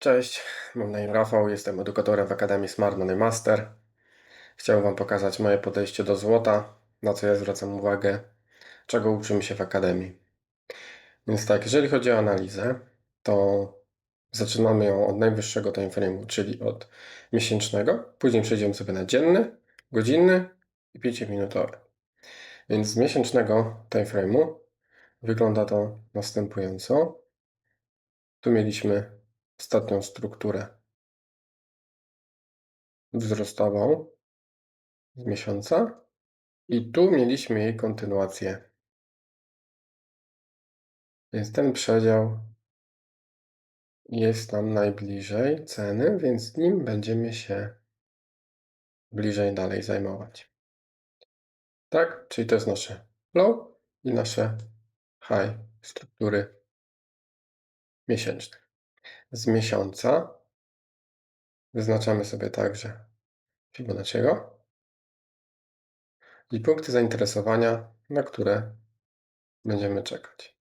Cześć, mam na imię Rafał, jestem edukatorem w Akademii Smart Money Master. Chciałbym Wam pokazać moje podejście do złota, na co ja zwracam uwagę, czego uczymy się w Akademii. Więc tak, jeżeli chodzi o analizę, to zaczynamy ją od najwyższego timeframe'u, czyli od miesięcznego, później przejdziemy sobie na dzienny, godzinny i 5-minutowy. Więc z miesięcznego timeframe'u wygląda to następująco. Tu mieliśmy ostatnią strukturę wzrostową z miesiąca i tu mieliśmy jej kontynuację. Więc ten przedział jest nam najbliżej ceny, więc nim będziemy się bliżej dalej zajmować. Tak? Czyli to jest nasze low i nasze high struktury miesięczne. Z miesiąca. Wyznaczamy sobie także Fibonacciego. I punkty zainteresowania, na które będziemy czekać.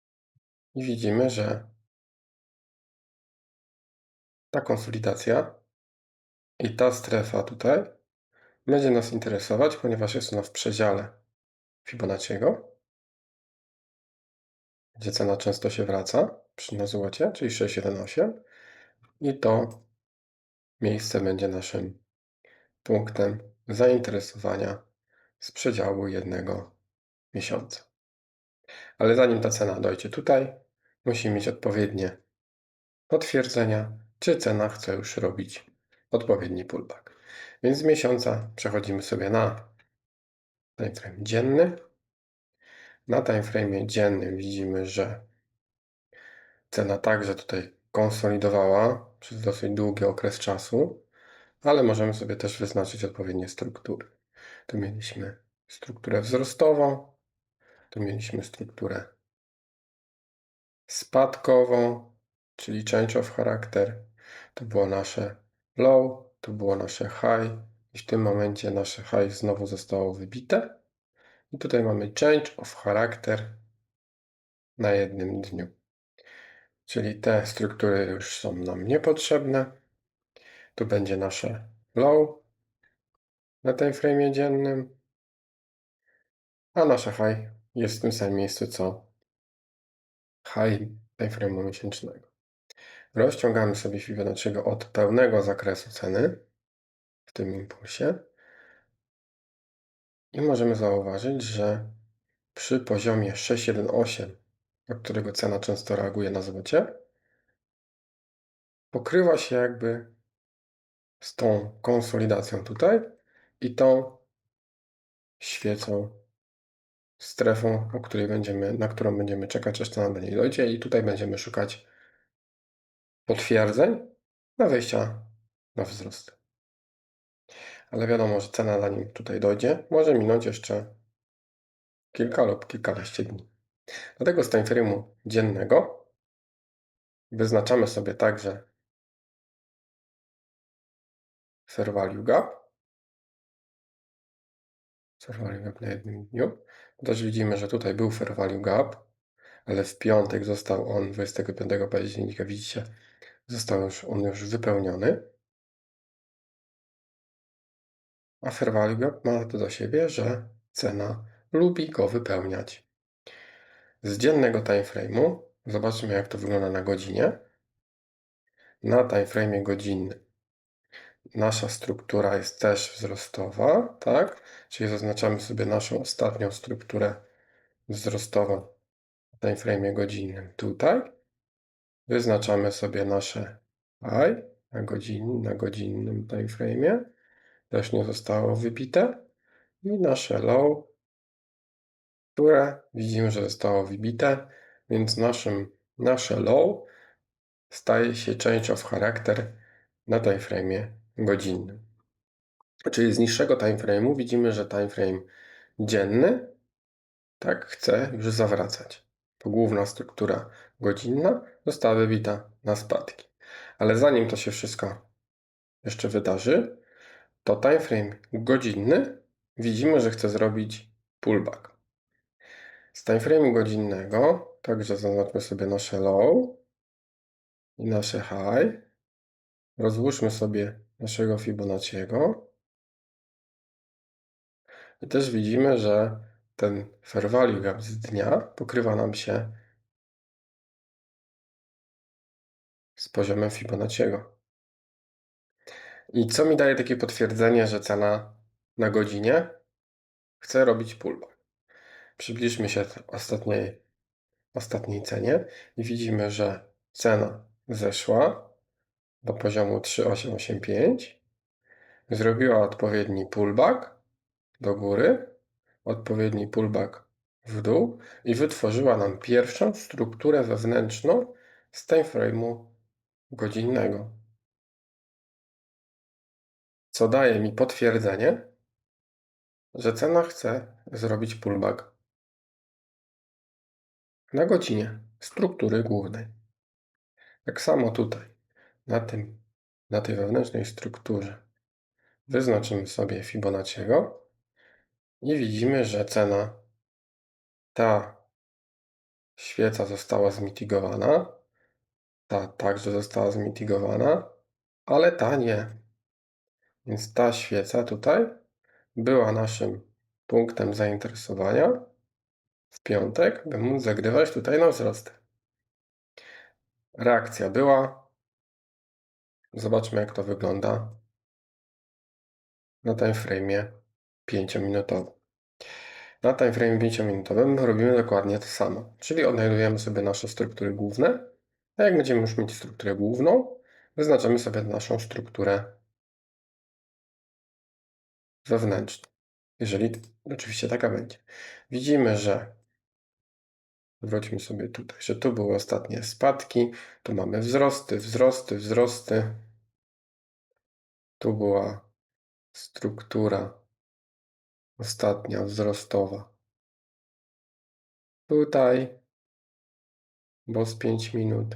I widzimy, że ta konsolidacja i ta strefa tutaj będzie nas interesować, ponieważ jest ona w przedziale Fibonacciego, gdzie cena często się wraca przy na złocie, czyli 618 i to miejsce będzie naszym punktem zainteresowania z przedziału jednego miesiąca. Ale zanim ta cena dojdzie tutaj, musi mieć odpowiednie potwierdzenia, czy cena chce już robić odpowiedni pullback. Więc z miesiąca przechodzimy sobie na timeframe dzienny. Na timeframe dziennym widzimy, że cena także tutaj konsolidowała przez dosyć długi okres czasu, ale możemy sobie też wyznaczyć odpowiednie struktury. Tu mieliśmy strukturę wzrostową, tu mieliśmy strukturę spadkową, czyli change of character. To było nasze low, to było nasze high i w tym momencie nasze high znowu zostało wybite. I tutaj mamy change of character na jednym dniu. Czyli te struktury już są nam niepotrzebne. Tu będzie nasze low na tym frame dziennym, a nasze high jest w tym samym miejscu co high timeframe'u miesięcznego. Rozciągamy sobie Fibonacciego od pełnego zakresu ceny w tym impulsie i możemy zauważyć, że przy poziomie 618, od którego cena często reaguje na złocie, pokrywa się jakby z tą konsolidacją tutaj i tą świecą, strefą, o której będziemy, na którą będziemy czekać, aż cena do niej dojdzie i tutaj będziemy szukać potwierdzeń na wejścia na wzrost. Ale wiadomo, że cena zanim tutaj dojdzie, może minąć jeszcze kilka lub kilkanaście dni. Dlatego z timeframe'u dziennego wyznaczamy sobie także fair value gap. Fair value gap na jednym dniu. Też widzimy, że tutaj był fair value gap, ale w piątek został on 25 października, widzicie, został już on już wypełniony. A fair value gap ma to do siebie, że cena lubi go wypełniać. Z dziennego timeframe'u zobaczmy, jak to wygląda na godzinie. Na timeframe godzinnym nasza struktura jest też wzrostowa, tak? Czyli zaznaczamy sobie naszą ostatnią strukturę wzrostową w timeframe godzinnym tutaj. Wyznaczamy sobie nasze high na, godzin, na godzinnym timeframe. Też nie zostało wybite. I nasze low, które widzimy, że zostało wybite, więc naszym, nasze low staje się change of character na timeframe godzinnym. Czyli z niższego timeframe'u widzimy, że timeframe dzienny tak chce już zawracać. To główna struktura godzinna została wybita na spadki. Ale zanim to się wszystko jeszcze wydarzy, to timeframe godzinny widzimy, że chce zrobić pullback. Z timeframe'u godzinnego także zaznaczmy sobie nasze low i nasze high. rozłóżmy sobie naszego Fibonacciego. I też widzimy, że ten fair value gap z dnia pokrywa nam się z poziomem Fibonacciego. I co mi daje takie potwierdzenie, że cena na godzinie chce robić pullback? Przybliżmy się ostatniej, ostatniej cenie. I widzimy, że cena zeszła do poziomu 3885, zrobiła odpowiedni pullback do góry, odpowiedni pullback w dół i wytworzyła nam pierwszą strukturę wewnętrzną z timeframe'u godzinnego. Co daje mi potwierdzenie, że cena chce zrobić pullback na godzinie struktury głównej. Tak samo tutaj, na, tym, na tej wewnętrznej strukturze wyznaczymy sobie Fibonacciego i widzimy, że cena ta świeca została zmitigowana, ta także została zmitigowana, ale ta nie. Więc ta świeca tutaj była naszym punktem zainteresowania w piątek, by móc zagrywać tutaj na wzrost. Reakcja była. Zobaczmy, jak to wygląda na timeframe 5-minutowym. Na timeframe 5-minutowym robimy dokładnie to samo, czyli odnajdujemy sobie nasze struktury główne, a jak będziemy już mieć strukturę główną, wyznaczamy sobie naszą strukturę wewnętrzną, jeżeli oczywiście taka będzie. Widzimy, że wróćmy sobie tutaj, że tu były ostatnie spadki, tu mamy wzrosty, wzrosty, wzrosty. Tu była struktura ostatnia wzrostowa. Tutaj BOS 5 minut.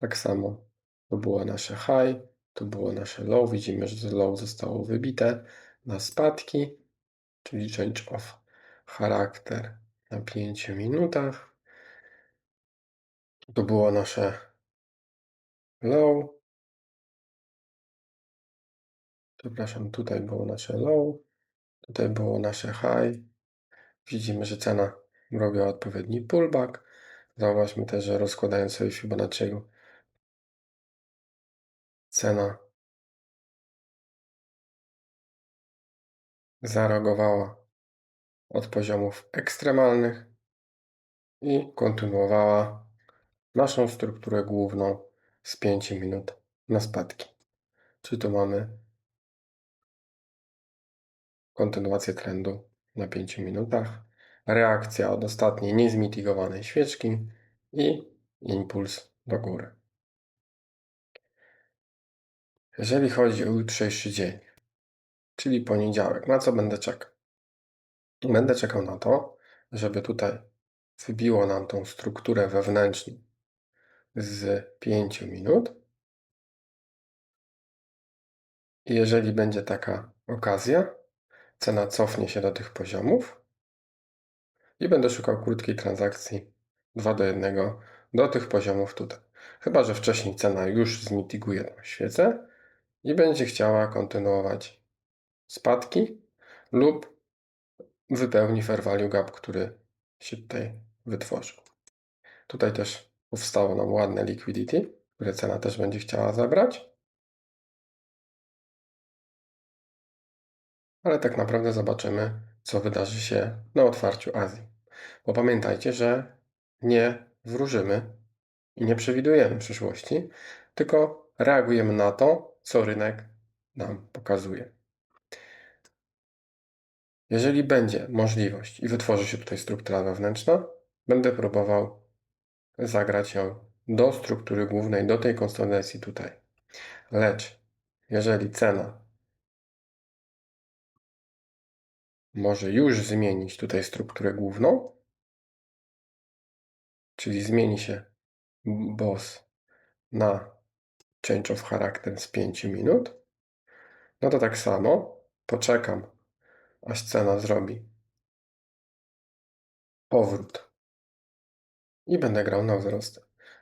Tak samo to było nasze high, to było nasze low. Widzimy, że low zostało wybite na spadki, czyli change of charakter na 5 minutach. To było nasze low. Przepraszam, tutaj było nasze low, tutaj było nasze high. Widzimy, że cena robiła odpowiedni pullback. Zauważmy też, że rozkładając sobie Fibonacciego, cena zareagowała od poziomów ekstremalnych i kontynuowała naszą strukturę główną z 5 minut na spadki. Czyli tu mamy kontynuację trendu na 5 minutach, reakcja od ostatniej niezmitigowanej świeczki i impuls do góry. Jeżeli chodzi o jutrzejszy dzień, czyli poniedziałek, na co będę czekał? Będę czekał na to, żeby tutaj wybiło nam tą strukturę wewnętrzną z 5 minut. I jeżeli będzie taka okazja, cena cofnie się do tych poziomów i będę szukał krótkiej transakcji 2 do 1 do tych poziomów tutaj. Chyba, że wcześniej cena już zmitiguje tą świecę i będzie chciała kontynuować spadki lub wypełni fair value gap, który się tutaj wytworzył. Tutaj też powstało nam ładne liquidity, które cena też będzie chciała zabrać. Ale tak naprawdę zobaczymy, co wydarzy się na otwarciu Azji. Bo pamiętajcie, że nie wróżymy i nie przewidujemy przyszłości, tylko reagujemy na to, co rynek nam pokazuje. Jeżeli będzie możliwość i wytworzy się tutaj struktura wewnętrzna, będę próbował zagrać ją do struktury głównej, do tej konsolidacji tutaj. Lecz jeżeli cena może już zmienić tutaj strukturę główną, czyli zmieni się boss na change of character z 5 minut, no to tak samo poczekam, aż cena zrobi powrót i będę grał na wzrost,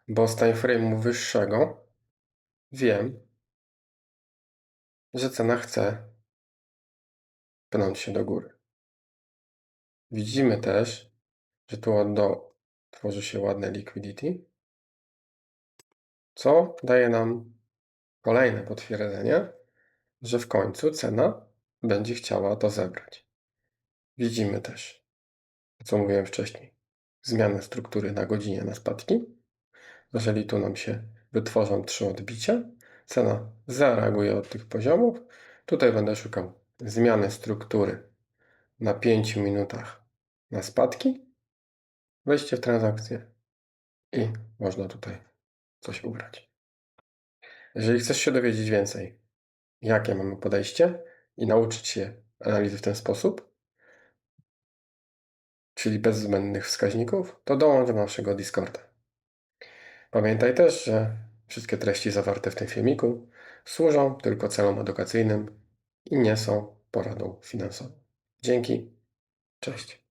bo z timeframe'u wyższego wiem, że cena chce pnąć się do góry. Widzimy też, że tu od dołu tworzy się ładne liquidity, co daje nam kolejne potwierdzenie, że w końcu cena będzie chciała to zebrać. Widzimy też, co mówiłem wcześniej, zmianę struktury na godzinie na spadki. Jeżeli tu nam się wytworzą trzy odbicia, cena zareaguje od tych poziomów. Tutaj będę szukał zmiany struktury na 5 minutach na spadki, wejście w transakcję i można tutaj coś ugrać. Jeżeli chcesz się dowiedzieć więcej, jakie mamy podejście i nauczyć się analizy w ten sposób, czyli bez zbędnych wskaźników, to dołącz do naszego Discorda. Pamiętaj też, że wszystkie treści zawarte w tym filmiku służą tylko celom edukacyjnym i nie są poradą finansową. Dzięki, cześć.